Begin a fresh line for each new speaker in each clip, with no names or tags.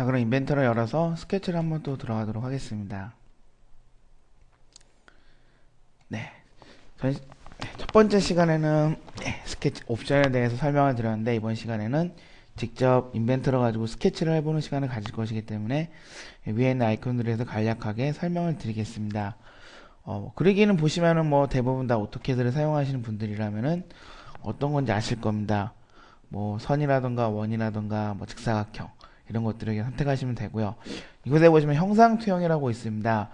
자, 그럼 인벤터를 열어서 스케치를 한번 또 들어가도록 하겠습니다. 네. 전, 첫 번째 시간에는 네, 스케치 옵션에 대해서 설명을 드렸는데 이번 시간에는 직접 인벤터를 가지고 스케치를 해보는 시간을 가질 것이기 때문에 위에 있는 아이콘들에서 간략하게 설명을 드리겠습니다. 어, 그리기는 보시면은 뭐 대부분 다 오토캐드를 사용하시는 분들이라면은 어떤 건지 아실 겁니다. 뭐 선이라던가 원이라던가 뭐 직사각형 이런 것들을 선택하시면 되고요. 이곳에 보시면 형상 투영이라고 있습니다.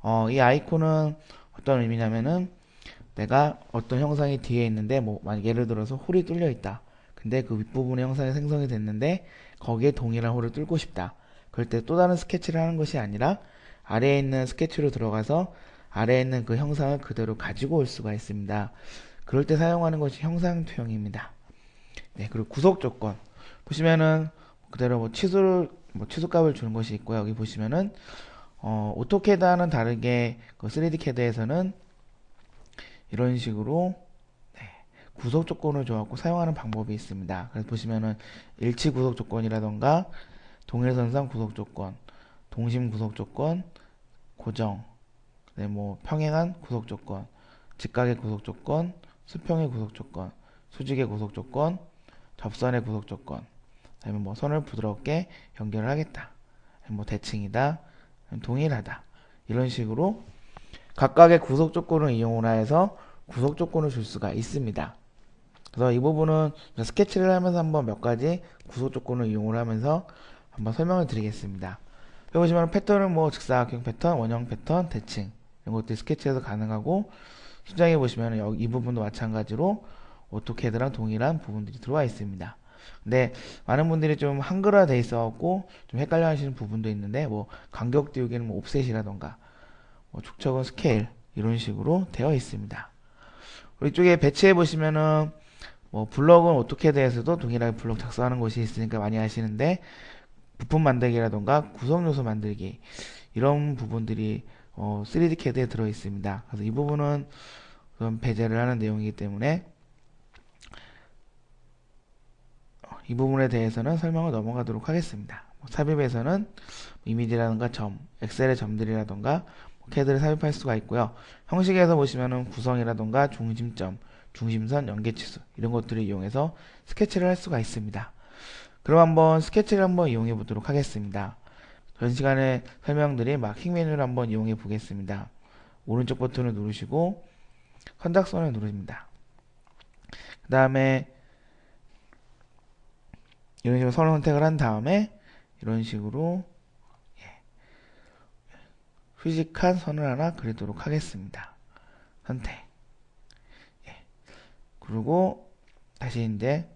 어, 이 아이콘은 어떤 의미냐면은 내가 어떤 형상이 뒤에 있는데 뭐 만약 예를 들어서 홀이 뚫려 있다. 근데 그 윗부분에 형상이 생성이 됐는데 거기에 동일한 홀을 뚫고 싶다. 그럴 때 또 다른 스케치를 하는 것이 아니라 아래에 있는 스케치로 들어가서 아래에 있는 그 형상을 그대로 가지고 올 수가 있습니다. 그럴 때 사용하는 것이 형상 투영입니다. 네, 그리고 구속 조건 보시면은 그대로 뭐 취소를 뭐 취소값을 주는 것이 있고요. 여기 보시면은 어, 오토캐드와는 다르게 그 3D 캐드에서는 이런 식으로 네, 구속 조건을 줘갖고 사용하는 방법이 있습니다. 그래서 보시면은 일치 구속 조건이라던가 동일선상 구속 조건, 동심 구속 조건, 고정, 네, 뭐 평행한 구속 조건, 직각의 구속 조건, 수평의 구속 조건, 수직의 구속 조건, 접선의 구속 조건, 그 다음에 뭐 선을 부드럽게 연결을 하겠다, 뭐 대칭이다, 동일하다 이런 식으로 각각의 구속 조건을 이용을 해서 구속 조건을 줄 수가 있습니다. 그래서 이 부분은 스케치를 하면서 한번 몇 가지 구속 조건을 이용을 하면서 한번 설명을 드리겠습니다. 여기 보시면 패턴은 뭐 직사각형 패턴, 원형 패턴, 대칭 이런 것들이 스케치에서 가능하고 수장에 보시면 이 부분도 마찬가지로 오토캐드랑 동일한 부분들이 들어와 있습니다. 근데 많은 분들이 좀 한글화 돼 있어갖고 좀 헷갈려 하시는 부분도 있는데 뭐 간격 띄우기는 뭐 옵셋이라던가 뭐 축척은 스케일 이런 식으로 되어 있습니다. 이쪽에 배치해 보시면은 뭐 블럭은 오토캐드에서도 동일하게 블럭 작성하는 곳이 있으니까 많이 하시는데 부품 만들기라던가 구성 요소 만들기 이런 부분들이 어, 3D 캐드에 들어 있습니다. 그래서 이 부분은 배제를 하는 내용이기 때문에 이 부분에 대해서는 설명을 넘어가도록 하겠습니다. 뭐 삽입에서는 이미지라든가 점, 엑셀의 점들이라든가 뭐 캐드를 삽입할 수가 있고요. 형식에서 보시면은 구성이라든가 중심점, 중심선, 연계치수 이런 것들을 이용해서 스케치를 할 수가 있습니다. 그럼 한번 스케치를 한번 이용해 보도록 하겠습니다. 전 시간에 설명드린 마킹 메뉴를 한번 이용해 보겠습니다. 오른쪽 버튼을 누르시고 선착선을 누릅니다. 그 다음에 이런 식으로 선을 선택을 한 다음에 이런 식으로 예, 휴직한 선을 하나 그리도록 하겠습니다. 선택. 예, 그리고 다시 이제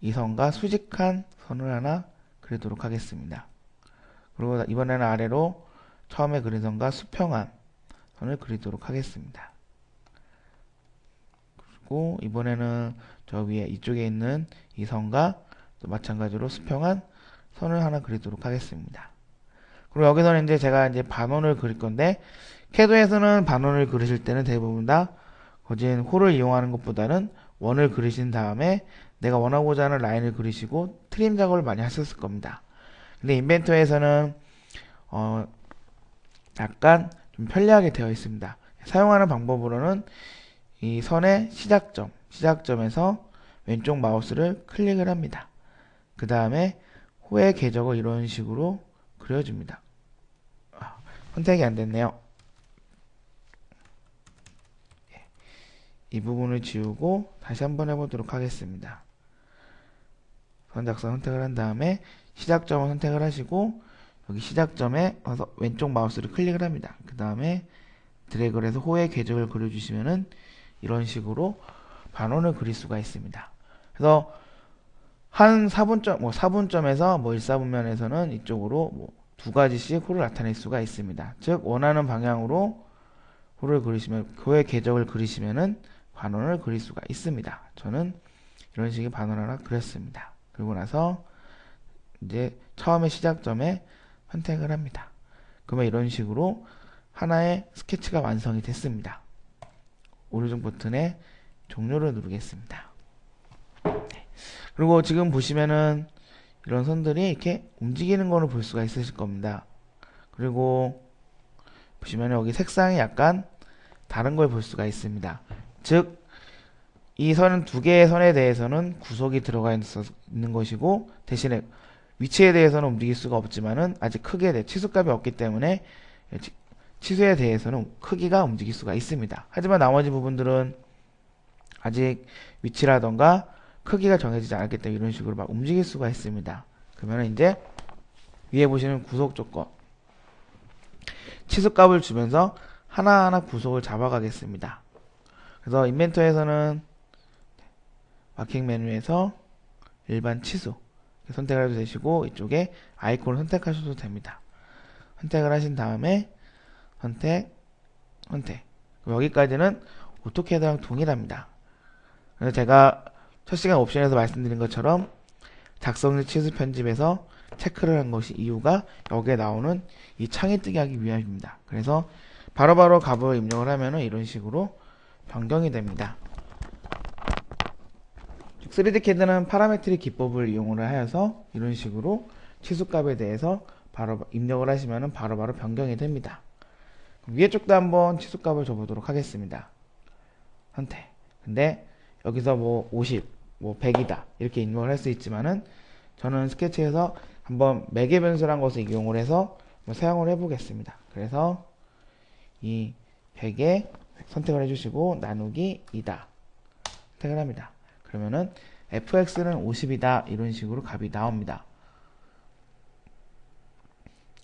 이 선과 수직한 선을 하나 그리도록 하겠습니다. 그리고 이번에는 아래로 처음에 그린 선과 수평한 선을 그리도록 하겠습니다. 그리고 이번에는 저 위에 이쪽에 있는 이 선과 또 마찬가지로 수평한 선을 하나 그리도록 하겠습니다. 그리고 여기서는 이제 제가 이제 반원을 그릴 건데 캐드에서는 반원을 그리실 때는 대부분 다 거진 홀을 이용하는 것보다는 원을 그리신 다음에 내가 원하고자 하는 라인을 그리시고 트림 작업을 많이 하셨을 겁니다. 근데 인벤터에서는 어 약간 좀 편리하게 되어 있습니다. 사용하는 방법으로는 이 선의 시작점, 시작점에서 왼쪽 마우스를 클릭을 합니다. 그 다음에 호의 궤적을 이런 식으로 그려줍니다. 아, 선택이 안 됐네요. 예, 이 부분을 지우고 다시 한번 해보도록 하겠습니다. 선작선 선택을 한 다음에 시작점을 선택을 하시고 여기 시작점에 와서 왼쪽 마우스를 클릭을 합니다. 그 다음에 드래그를 해서 호의 궤적을 그려주시면은 이런 식으로 반원을 그릴 수가 있습니다. 그래서 한 4분점, 뭐 4분점에서 뭐 1사분면에서는 이쪽으로 뭐 두 가지씩 호를 나타낼 수가 있습니다. 즉, 원하는 방향으로 호를 그리시면, 교의 궤적을 그리시면은 반원을 그릴 수가 있습니다. 저는 이런 식의 반원 하나 그렸습니다. 그리고 나서 이제 처음에 시작점에 선택을 합니다. 그러면 이런 식으로 하나의 스케치가 완성이 됐습니다. 오른쪽 버튼에 종료를 누르겠습니다. 그리고 지금 보시면은 이런 선들이 이렇게 움직이는 거를 볼 수가 있으실 겁니다. 그리고 보시면 여기 색상이 약간 다른 걸 볼 수가 있습니다. 즉, 이 선은 두 개의 선에 대해서는 구속이 들어가 있는 것이고 대신에 위치에 대해서는 움직일 수가 없지만은 아직 크게 내 치수값이 없기 때문에 치- 치수에 대해서는 크기가 움직일 수가 있습니다. 하지만 나머지 부분들은 아직 위치라던가 크기가 정해지지 않았기 때문에 이런 식으로 막 움직일 수가 있습니다. 그러면 이제 위에 보시는 구속 조건 치수값을 주면서 하나하나 구속을 잡아가겠습니다. 그래서 인벤토에서는 마킹 메뉴에서 일반 치수 선택을 해도 되시고 이쪽에 아이콘을 선택하셔도 됩니다. 선택을 하신 다음에 선택, 선택. 여기까지는 오토캐드랑 동일합니다. 그래서 제가 첫 시간 옵션에서 말씀드린 것처럼 작성일 치수 편집에서 체크를 한 것이 이유가 여기에 나오는 이 창이 뜨게 하기 위함입니다. 그래서 바로바로 값을 입력을 하면은 이런 식으로 변경이 됩니다. 3D CAD는 파라메트릭 기법을 이용을 하여서 이런 식으로 치수값에 대해서 바로 입력을 하시면은 바로바로 변경이 됩니다. 위에 쪽도 한번 치수값을 줘보도록 하겠습니다. 선택. 근데 여기서 뭐 50, 뭐 100이다 이렇게 입력을 할 수 있지만은 저는 스케치에서 한번 매개 변수란 것을 이용을 해서 사용을 해 보겠습니다. 그래서 이 100에 선택을 해주시고 나누기 2다 선택을 합니다. 그러면은 fx는 50이다 이런 식으로 값이 나옵니다.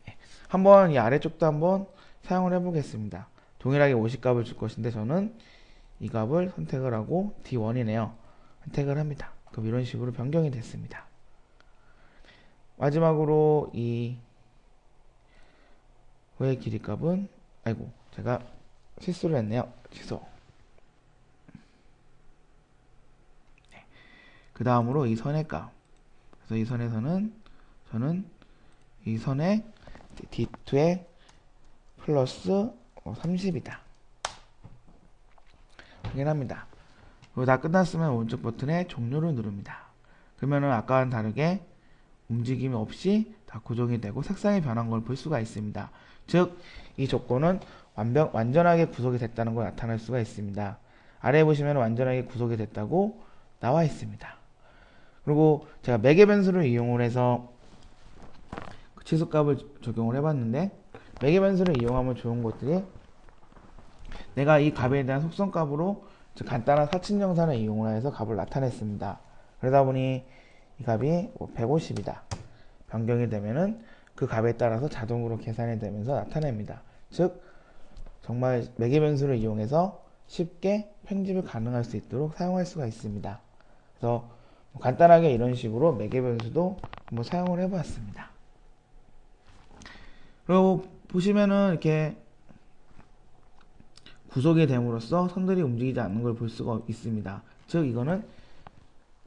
예, 한번 이 아래쪽도 한번 사용을 해 보겠습니다. 동일하게 50 값을 줄 것인데 저는 이 값을 선택을 하고 D1이네요. 선택을 합니다. 그럼 이런 식으로 변경이 됐습니다. 마지막으로 이 호의 길이 값은 아이고 제가 실수를 했네요. 취소. 그 다음으로 이 선의 값. 그래서 이 선에서는 저는 이 선의 D2에 플러스 30이다. 확인합니다. 그리고 다 끝났으면 오른쪽 버튼에 종료를 누릅니다. 그러면은 아까와는 다르게 움직임이 없이 다 고정이 되고 색상이 변한 걸 볼 수가 있습니다. 즉, 이 조건은 완벽, 완전하게 구속이 됐다는 걸 나타낼 수가 있습니다. 아래에 보시면 완전하게 구속이 됐다고 나와 있습니다. 그리고 제가 매개 변수를 이용을 해서 그 치수값을 적용을 해봤는데 매개 변수를 이용하면 좋은 것들이 내가 이 값에 대한 속성값으로 간단한 영상을 이용을 해서 값을 나타냈습니다. 그러다 보니 이 값이 150이다. 변경이 되면은 그 값에 따라서 자동으로 계산이 되면서 나타냅니다. 즉 정말 매개 변수를 이용해서 쉽게 편집을 가능할 수 있도록 사용할 수가 있습니다. 그래서 간단하게 이런 식으로 매개 변수도 한번 사용을 해보았습니다. 그리고 보시면은 이렇게 구속이 됨으로써 선들이 움직이지 않는 걸 볼 수가 있습니다. 즉 이거는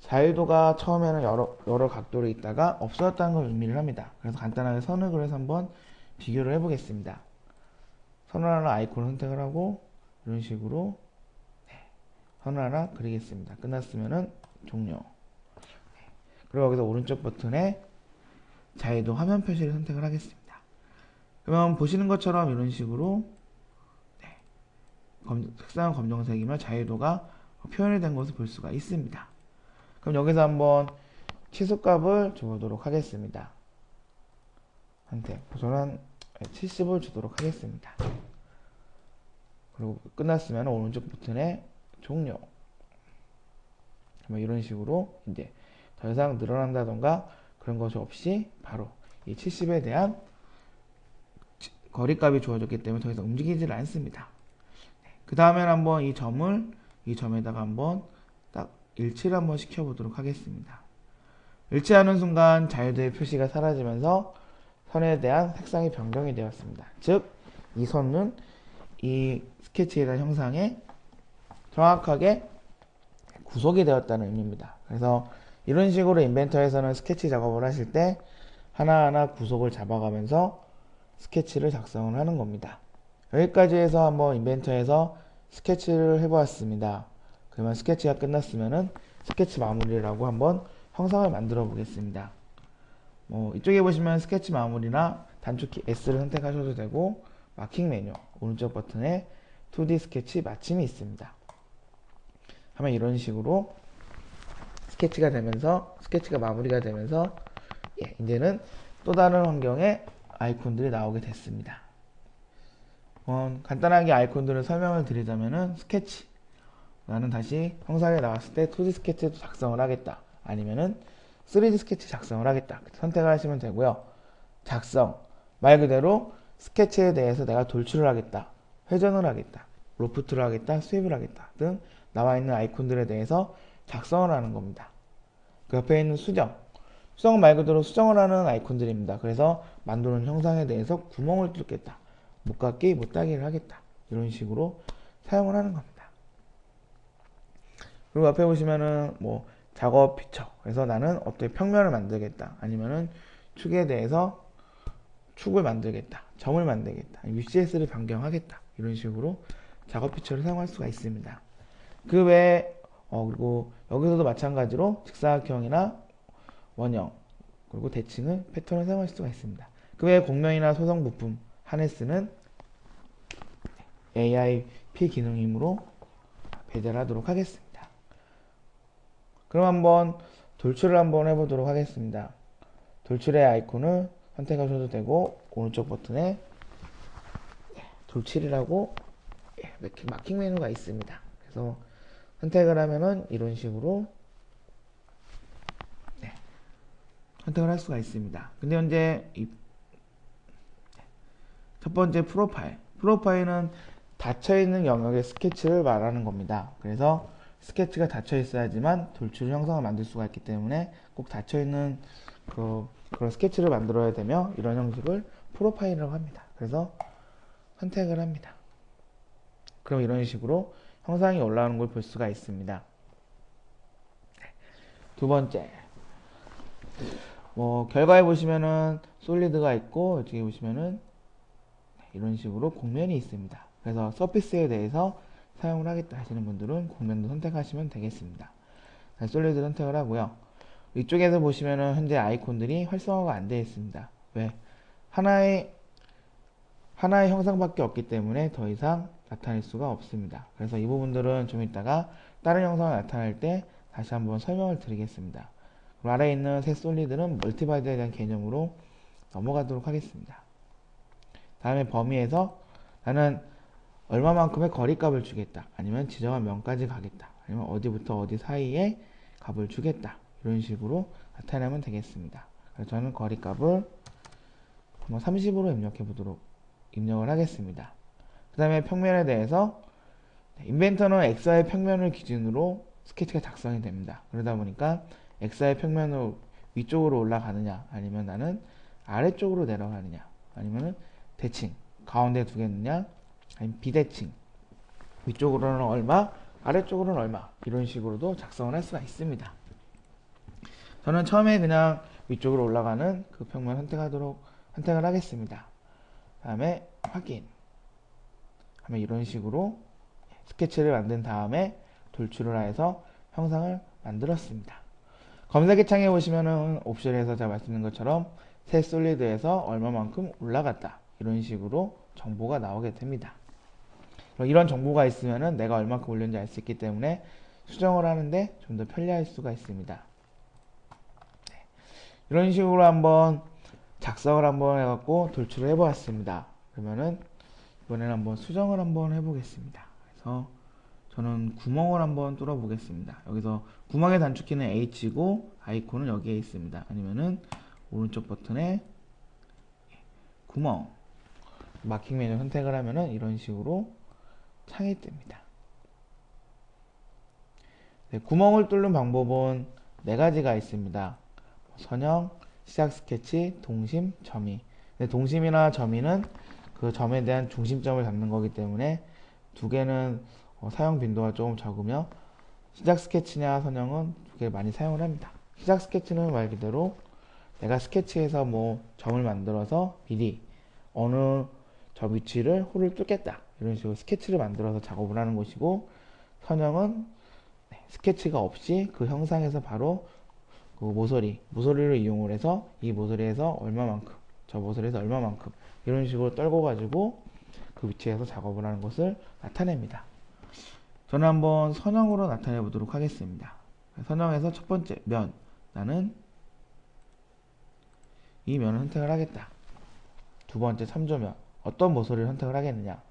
자유도가 처음에는 여러, 여러 각도로 있다가 없어졌다는 걸 의미를 합니다. 그래서 간단하게 선을 그려서 한번 비교를 해보겠습니다. 선을 하나 아이콘을 선택을 하고 이런 식으로 네, 선을 하나 그리겠습니다. 끝났으면은 종료. 네, 그리고 여기서 오른쪽 버튼에 자유도 화면 표시를 선택을 하겠습니다. 그러면 보시는 것처럼 이런 식으로 네, 검, 색상은 검정색이면 자유도가 표현이 된 것을 볼 수가 있습니다. 그럼 여기서 한번 치수값을 줘보도록 하겠습니다. 선택. 저는 70을 주도록 하겠습니다. 그리고 끝났으면 오른쪽 버튼에 종료. 뭐 이런 식으로 이제 더 이상 늘어난다던가 그런 것이 없이 바로 이 70에 대한 거리값이 주어졌기 때문에 더 이상 움직이질 않습니다. 그 다음엔 한번 이 점을 이 점에다가 한번 딱 일치를 한번 시켜보도록 하겠습니다. 일치하는 순간 자유도의 표시가 사라지면서 선에 대한 색상이 변경이 되었습니다. 즉, 이 선은 이 스케치에 대한 형상에 정확하게 구속이 되었다는 의미입니다. 그래서 이런 식으로 인벤터에서는 스케치 작업을 하실 때 하나하나 구속을 잡아가면서 스케치를 작성을 하는 겁니다. 여기까지 해서 한번 인벤터에서 스케치를 해보았습니다. 그러면 스케치가 끝났으면은 스케치 마무리라고 한번 형상을 만들어 보겠습니다. 뭐 이쪽에 보시면 스케치 마무리나 단축키 S를 선택하셔도 되고 마킹 메뉴 오른쪽 버튼에 2D 스케치 마침이 있습니다. 하면 이런 식으로 스케치가 되면서 스케치가 마무리가 되면서 예, 이제는 또 다른 환경의 아이콘들이 나오게 됐습니다. 어, 간단하게 아이콘들을 설명을 드리자면은 스케치 나는 다시 형상에 나왔을 때 2D 스케치도 작성을 하겠다. 아니면은 3D 스케치 작성을 하겠다. 선택을 하시면 되고요. 작성. 말 그대로 스케치에 대해서 내가 돌출을 하겠다. 회전을 하겠다. 로프트를 하겠다. 스윕을 하겠다. 등 나와 있는 아이콘들에 대해서 작성을 하는 겁니다. 그 옆에 있는 수정. 수정은 말 그대로 수정을 하는 아이콘들입니다. 그래서 만드는 형상에 대해서 구멍을 뚫겠다 못 닫기 못 닫기를 하겠다. 이런 식으로 사용을 하는 겁니다. 그리고 앞에 보시면은 뭐 작업 피처. 그래서 나는 어떻게 평면을 만들겠다. 아니면은 축에 대해서 축을 만들겠다. 점을 만들겠다. UCS를 변경하겠다. 이런 식으로 작업 피처를 사용할 수가 있습니다. 그 외에 어 그리고 여기서도 마찬가지로 직사각형이나 원형 그리고 대칭을 패턴을 사용할 수가 있습니다. 그 외에 공면이나 소성 부품 하네스는 AIP 기능이므로 배제를 하도록 하겠습니다 그럼 한번 돌출을 한번 해보도록 하겠습니다. 돌출의 아이콘을 선택하셔도 되고 오른쪽 버튼에 돌출이라고 마킹 메뉴가 있습니다. 그래서 선택을 하면은 이런 식으로 네, 선택을 할 수가 있습니다. 근데 현재 첫 번째 프로파일 프로파일은 닫혀있는 영역의 스케치를 말하는 겁니다. 그래서 스케치가 닫혀 있어야지만 돌출 형상을 만들 수가 있기 때문에 꼭 닫혀 있는 그, 그런 스케치를 만들어야 되며 이런 형식을 프로파일이라고 합니다. 그래서 선택을 합니다. 그럼 이런 식으로 형상이 올라오는 걸 볼 수가 있습니다. 두 번째, 뭐 결과에 보시면은 솔리드가 있고 이쪽에 보시면은 이런 식으로 곡면이 있습니다. 그래서 서피스에 대해서 사용을 하겠다 하시는 분들은 공면도 선택하시면 되겠습니다. 솔리드 선택을 하고요. 이쪽에서 보시면은 현재 아이콘들이 활성화가 안 되어 있습니다. 왜? 하나의 하나의 형상밖에 없기 때문에 더 이상 나타낼 수가 없습니다. 그래서 이 부분들은 좀 이따가 다른 형상을 나타낼 때 다시 한번 설명을 드리겠습니다. 아래에 있는 새 솔리드는 멀티바이드에 대한 개념으로 넘어가도록 하겠습니다. 다음에 범위에서 나는 얼마만큼의 거리값을 주겠다. 아니면 지정한 면까지 가겠다. 아니면 어디부터 어디 사이에 값을 주겠다. 이런 식으로 나타내면 되겠습니다. 그래서 저는 거리값을 30으로 입력해 보도록 입력을 하겠습니다. 그 다음에 평면에 대해서 인벤터는 x의 평면을 기준으로 스케치가 작성이 됩니다. 그러다 보니까 x의 평면을 위쪽으로 올라가느냐 아니면 나는 아래쪽으로 내려가느냐 아니면 대칭 가운데 두겠느냐? 아니면 비대칭. 위쪽으로는 얼마 아래쪽으로는 얼마. 이런 식으로도 작성을 할 수가 있습니다. 저는 처음에 그냥 위쪽으로 올라가는 그 평면 선택하도록 선택을 하겠습니다. 다음에 확인. 하면 이런 식으로 스케치를 만든 다음에 돌출을 해서 형상을 만들었습니다. 검색의 창에 보시면은 옵션에서 제가 말씀드린 것처럼 새 솔리드에서 얼마만큼 올라갔다 이런 식으로 정보가 나오게 됩니다 이런 정보가 있으면 내가 얼마큼 올렸는지 알 수 있기 때문에 수정을 하는데 좀 더 편리할 수가 있습니다. 네. 이런 식으로 한번 작성을 한번 해갖고 돌출을 해보았습니다. 그러면은 이번에는 한번 수정을 한번 해보겠습니다. 그래서 저는 구멍을 한번 뚫어 보겠습니다. 여기서 구멍의 단축키는 H고 아이콘은 여기에 있습니다. 아니면은 오른쪽 버튼에 구멍 마킹 메뉴 선택을 하면은 이런 식으로 창이 뜹니다. 네, 구멍을 뚫는 방법은 네 가지가 있습니다. 선형, 시작 스케치, 동심, 점이. 네, 동심이나 점이는 그 점에 대한 중심점을 잡는 거기 때문에 두 개는 어, 사용 빈도가 조금 적으며 시작 스케치냐 선형은 두 개를 많이 사용을 합니다. 시작 스케치는 말 그대로 내가 스케치에서 뭐 점을 만들어서 미리 어느 저 위치를 홀을 뚫겠다 이런 식으로 스케치를 만들어서 작업을 하는 것이고 선형은 네, 스케치가 없이 그 형상에서 바로 그 모서리, 모서리를 이용을 해서 이 모서리에서 얼마만큼, 저 모서리에서 얼마만큼 이런 식으로 떨고 가지고 그 위치에서 작업을 하는 것을 나타냅니다. 저는 한번 선형으로 나타내 보도록 하겠습니다. 선형에서 첫 번째 면, 나는 이 면을 선택을 하겠다. 두 번째 3조면, 어떤 모서리를 선택을 하겠느냐?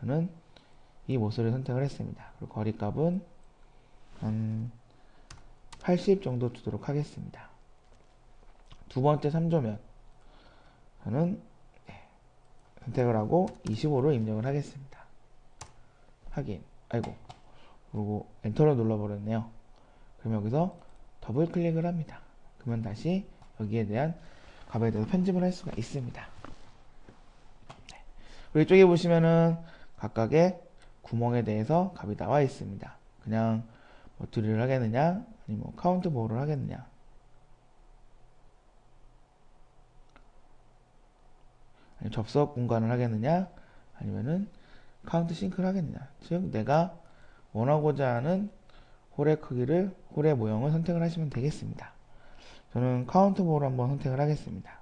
저는 이 모서리를 선택을 했습니다. 그리고 거리값은 한 80 정도 두도록 하겠습니다. 두 번째 3조면 저는 네, 선택을 하고 25로 입력을 하겠습니다. 확인. 아이고. 그리고 엔터를 눌러버렸네요. 그럼 여기서 더블 클릭을 합니다. 그러면 다시 여기에 대한 값에 대해서 편집을 할 수가 있습니다. 이쪽에 보시면은 각각의 구멍에 대해서 값이 나와 있습니다. 그냥 뭐 드릴을 하겠느냐, 아니면 뭐 카운트 보호를 하겠느냐. 아니면 접속 공간을 하겠느냐, 아니면은 카운트 싱크를 하겠느냐. 즉, 내가 원하고자 하는 홀의 크기를, 홀의 모형을 선택을 하시면 되겠습니다. 저는 카운트 보호를 한번 선택을 하겠습니다.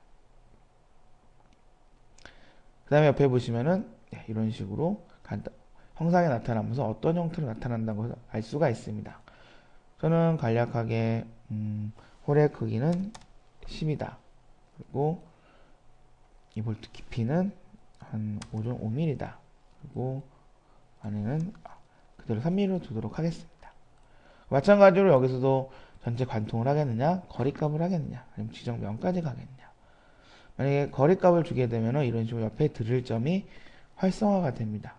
그 다음에 옆에 보시면은 네, 이런 식으로 간단, 형상이 나타나면서 어떤 형태로 나타난다는 것을 알 수가 있습니다. 저는 간략하게 음, 홀의 크기는 10이다. 그리고 이 볼트 깊이는 한 5.5mm다. 그리고 안에는 그대로 3mm로 두도록 하겠습니다. 마찬가지로 여기서도 전체 관통을 하겠느냐, 거리값을 하겠느냐, 아니면 지정면까지 가겠느냐. 만약에 거리값을 주게 되면 이런 식으로 옆에 드릴 점이 활성화가 됩니다.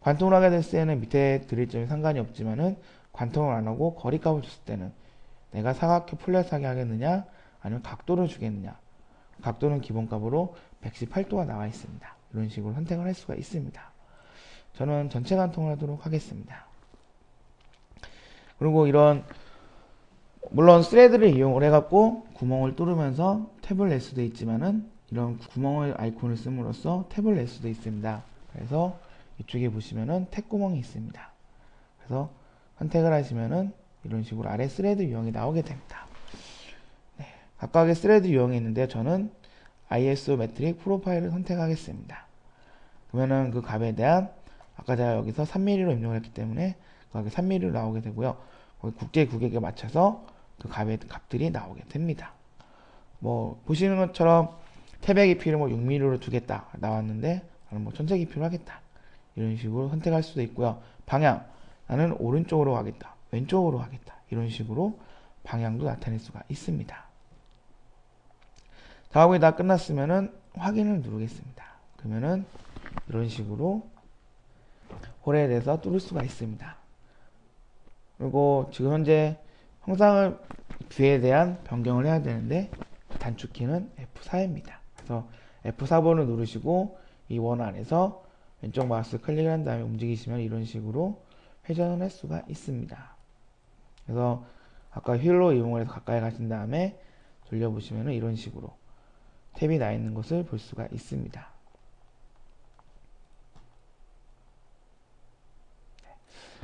관통을 하게 됐을 때는 밑에 드릴 점이 상관이 없지만은 관통을 안 하고 거리값을 줬을 때는 내가 사각형 플랫하게 하겠느냐, 아니면 각도를 주겠느냐. 각도는 기본값으로 118도가 나와 있습니다. 이런 식으로 선택을 할 수가 있습니다. 저는 전체 관통을 하도록 하겠습니다. 그리고 이런 물론 스레드를 이용을 해갖고 구멍을 뚫으면서 탭을 낼 수도 있지만은 이런 구멍을 아이콘을 씀으로써 탭을 낼 수도 있습니다. 그래서 이쪽에 보시면은 탭 구멍이 있습니다. 그래서 선택을 하시면은 이런 식으로 아래 스레드 유형이 나오게 됩니다. 네, 각각의 스레드 유형이 있는데 저는 ISO 메트릭 프로파일을 선택하겠습니다. 그러면은 그 값에 대한 아까 제가 여기서 3mm로 입력을 했기 때문에 그게 3mm로 나오게 되고요. 국제 규격에 맞춰서 그 값들이 나오게 됩니다. 뭐 보시는 것처럼 태백 깊이를 뭐 6mm로 두겠다 나왔는데 나는 뭐 전체 깊이로 하겠다 이런 식으로 선택할 수도 있고요. 방향 나는 오른쪽으로 가겠다 왼쪽으로 가겠다 이런 식으로 방향도 나타낼 수가 있습니다. 작업이 다 끝났으면은 확인을 누르겠습니다. 그러면은 이런 식으로 홀에 대해서 뚫을 수가 있습니다. 그리고 지금 현재 형상을 뷰에 대한 변경을 해야 되는데 단축키는 F4입니다. 그래서 F4번을 누르시고 이 원 안에서 왼쪽 마우스 클릭을 한 다음에 움직이시면 이런 식으로 회전을 할 수가 있습니다. 그래서 아까 휠로 이용을 해서 가까이 가신 다음에 돌려보시면 이런 식으로 탭이 나 있는 것을 볼 수가 있습니다.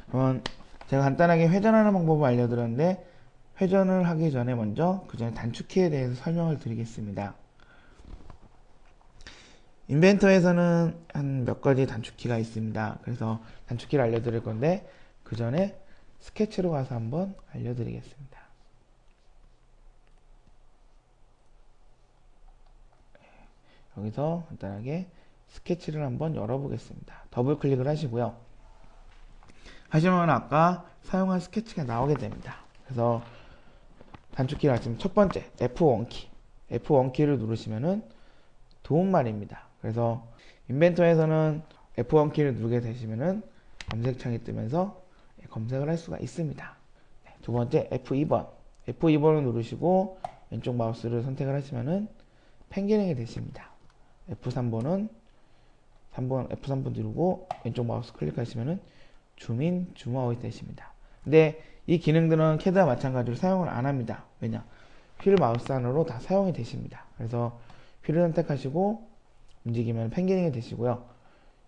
그러면 제가 간단하게 회전하는 방법을 알려드렸는데 회전을 하기 전에 먼저 그 전에 단축키에 대해서 설명을 드리겠습니다. 인벤터에서는 한 몇 가지 단축키가 있습니다. 그래서 단축키를 알려드릴 건데 그 전에 스케치로 가서 한번 알려드리겠습니다. 여기서 간단하게 스케치를 한번 열어보겠습니다. 더블 클릭을 하시고요. 하시면 아까 사용한 스케치가 나오게 됩니다. 그래서 단축키를 하시면 첫 번째 F1키 F1키를 누르시면은 도움말입니다. 그래서 인벤터에서는 F1키를 누르게 되시면은 검색창이 뜨면서 검색을 할 수가 있습니다. 네, 두 번째 F2번 F2번을 누르시고 왼쪽 마우스를 선택을 하시면은 펜기능이 되십니다. F3번은 3번 F3번 누르고 왼쪽 마우스 클릭하시면은 줌인 줌아웃이 되십니다. 근데 이 기능들은 캐드와 마찬가지로 사용을 안 합니다. 왜냐? 휠 마우스 안으로 다 사용이 되십니다. 그래서 휠을 선택하시고 움직이면 펜기능이 되시고요.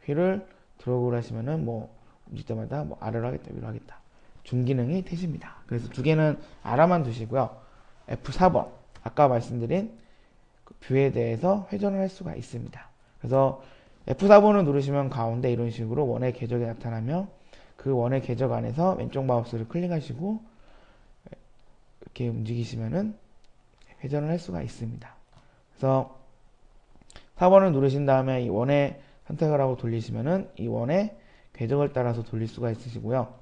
휠을 드로그를 하시면은 뭐 움직일 때마다 뭐 아래로 하겠다, 위로 하겠다. 줌 기능이 되십니다. 그래서 두 개는 알아만 두시고요. F4번 아까 말씀드린 그 뷰에 대해서 회전을 할 수가 있습니다. 그래서 F4번을 누르시면 가운데 이런 식으로 원의 궤적이 나타나며 그 원의 궤적 안에서 왼쪽 마우스를 클릭하시고 이렇게 움직이시면은 회전을 할 수가 있습니다. 그래서 4번을 누르신 다음에 이 원의 선택을 하고 돌리시면은 이 원의 궤적을 따라서 돌릴 수가 있으시고요.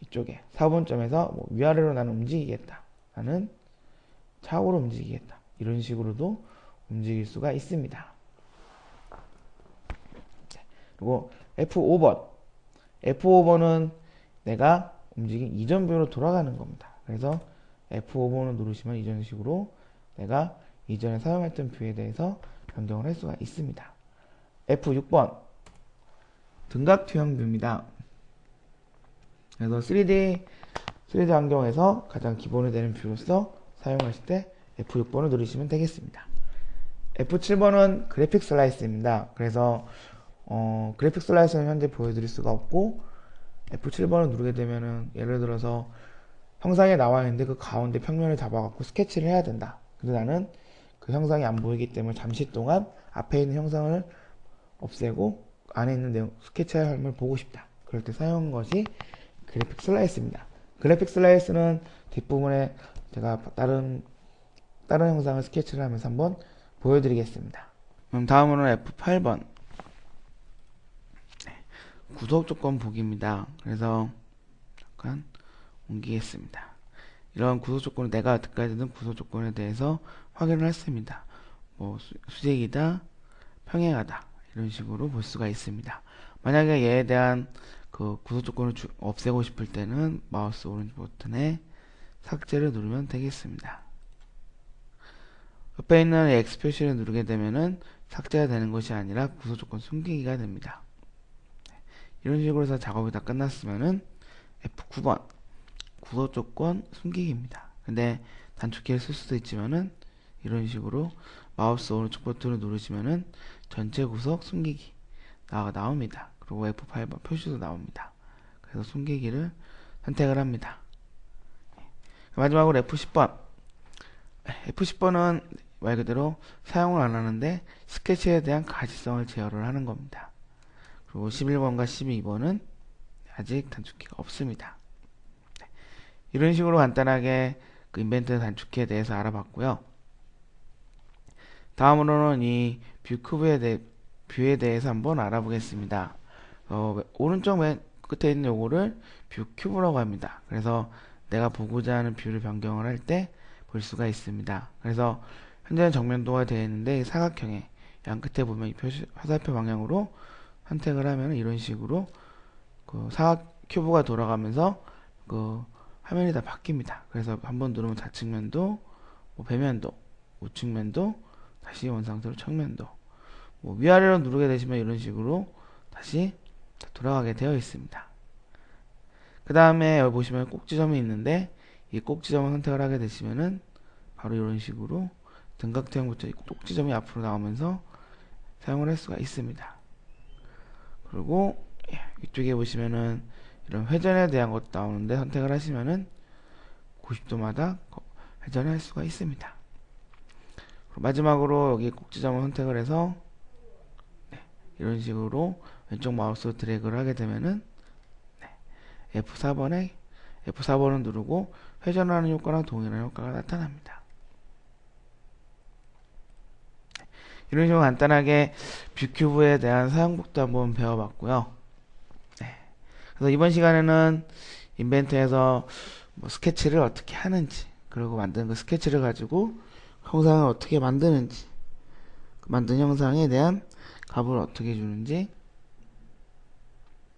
이쪽에 4번점에서 뭐 위아래로 나는 움직이겠다. 나는 좌우로 움직이겠다. 이런 식으로도 움직일 수가 있습니다. 그리고 F5번. F5번은 내가 움직인 이전 뷰로 돌아가는 겁니다. 그래서 F5번을 누르시면 이전 식으로 내가 이전에 사용했던 뷰에 대해서 변경을 할 수가 있습니다. F6번. 등각 투영 뷰입니다. 그래서 3D 3D 환경에서 가장 기본이 되는 뷰로서 사용하실 때 F6번을 누르시면 되겠습니다. F7번은 그래픽 슬라이스입니다. 그래서 어, 그래픽 슬라이스는 현재 보여드릴 수가 없고 F7번을 누르게 되면은 예를 들어서 형상에 나와 있는데 그 가운데 평면을 잡아갖고 스케치를 해야 된다. 근데 나는 그 형상이 안 보이기 때문에 잠시 동안 앞에 있는 형상을 없애고 안에 있는 내용 스케치할 화면을 보고 싶다. 그럴 때 사용한 것이 그래픽 슬라이스입니다. 그래픽 슬라이스는 뒷부분에 제가 다른 다른 영상을 스케치를 하면서 한번 보여드리겠습니다. 그럼 다음으로는 F8번 구독 조건 보기입니다. 그래서 잠깐 옮기겠습니다. 이런 구독 조건을 내가 여태까지 는 구독 조건에 대해서 확인을 했습니다. 뭐 수, 수직이다, 평행하다 이런 식으로 볼 수가 있습니다. 만약에 얘에 대한 그 구독 조건을 주, 없애고 싶을 때는 마우스 오른쪽 버튼에 삭제를 누르면 되겠습니다. 옆에 있는 X 표시를 누르게 되면은 삭제가 되는 것이 아니라 구조 조건 숨기기가 됩니다. 이런 식으로 해서 작업이 다 끝났으면은 F9번 구조 조건 숨기기입니다. 근데 단축키를 쓸 수도 있지만은 이런 식으로 마우스 오른쪽 버튼을 누르시면은 전체 구석 숨기기 나가 나옵니다. 그리고 F8번 표시도 나옵니다. 그래서 숨기기를 선택을 합니다. 마지막으로 F10번 F10번은 말 그대로 사용을 안 하는데 스케치에 대한 가시성을 제어를 하는 겁니다. 그리고 11번과 12번은 아직 단축키가 없습니다. 네. 이런 식으로 간단하게 그 인벤트 단축키에 대해서 알아봤고요. 다음으로는 이 뷰큐브에 대해 뷰에 대해서 한번 알아보겠습니다. 어, 오른쪽 맨 끝에 있는 요거를 뷰 큐브라고 합니다. 그래서 내가 보고자 하는 뷰를 변경을 할 때 볼 수가 있습니다. 그래서 현재는 정면도가 되어 있는데 사각형의 양 끝에 보면 이 표시, 화살표 방향으로 선택을 하면 이런 식으로 그 사각 큐브가 돌아가면서 그 화면이 다 바뀝니다. 그래서 한번 누르면 좌측면도, 뭐 배면도, 우측면도, 다시 원상태로 측면도, 뭐 위아래로 누르게 되시면 이런 식으로 다시 돌아가게 되어 있습니다. 그 다음에 여기 보시면 꼭지점이 있는데 이 꼭지점을 선택을 하게 되시면은 바로 이런 식으로 등각대형 부터 꼭지점이 앞으로 나오면서 사용을 할 수가 있습니다. 그리고 이쪽에 보시면은 이런 회전에 대한 것도 나오는데 선택을 하시면은 90도마다 회전을 할 수가 있습니다. 마지막으로 여기 꼭지점을 선택을 해서 네, 이런 식으로 왼쪽 마우스 드래그를 하게 되면은 네, F4번에 F4번을 누르고 회전하는 효과랑 동일한 효과가 나타납니다. 이런 식으로 간단하게 뷰큐브에 대한 사용법도 한번 배워봤고요. 네. 그래서 이번 시간에는 인벤트에서 뭐 스케치를 어떻게 하는지 그리고 만든 그 스케치를 가지고 형상을 어떻게 만드는지 그 만든 형상에 대한 값을 어떻게 주는지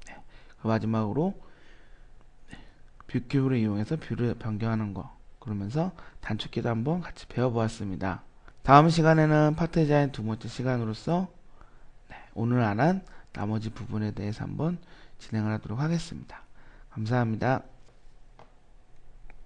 네. 그 마지막으로 뷰큐브를 이용해서 뷰를 변경하는 거 그러면서 단축키도 한번 같이 배워보았습니다. 다음 시간에는 파트 디자인 두 번째 시간으로서 네, 오늘 안 한 나머지 부분에 대해서 한번 진행을 하도록 하겠습니다. 감사합니다.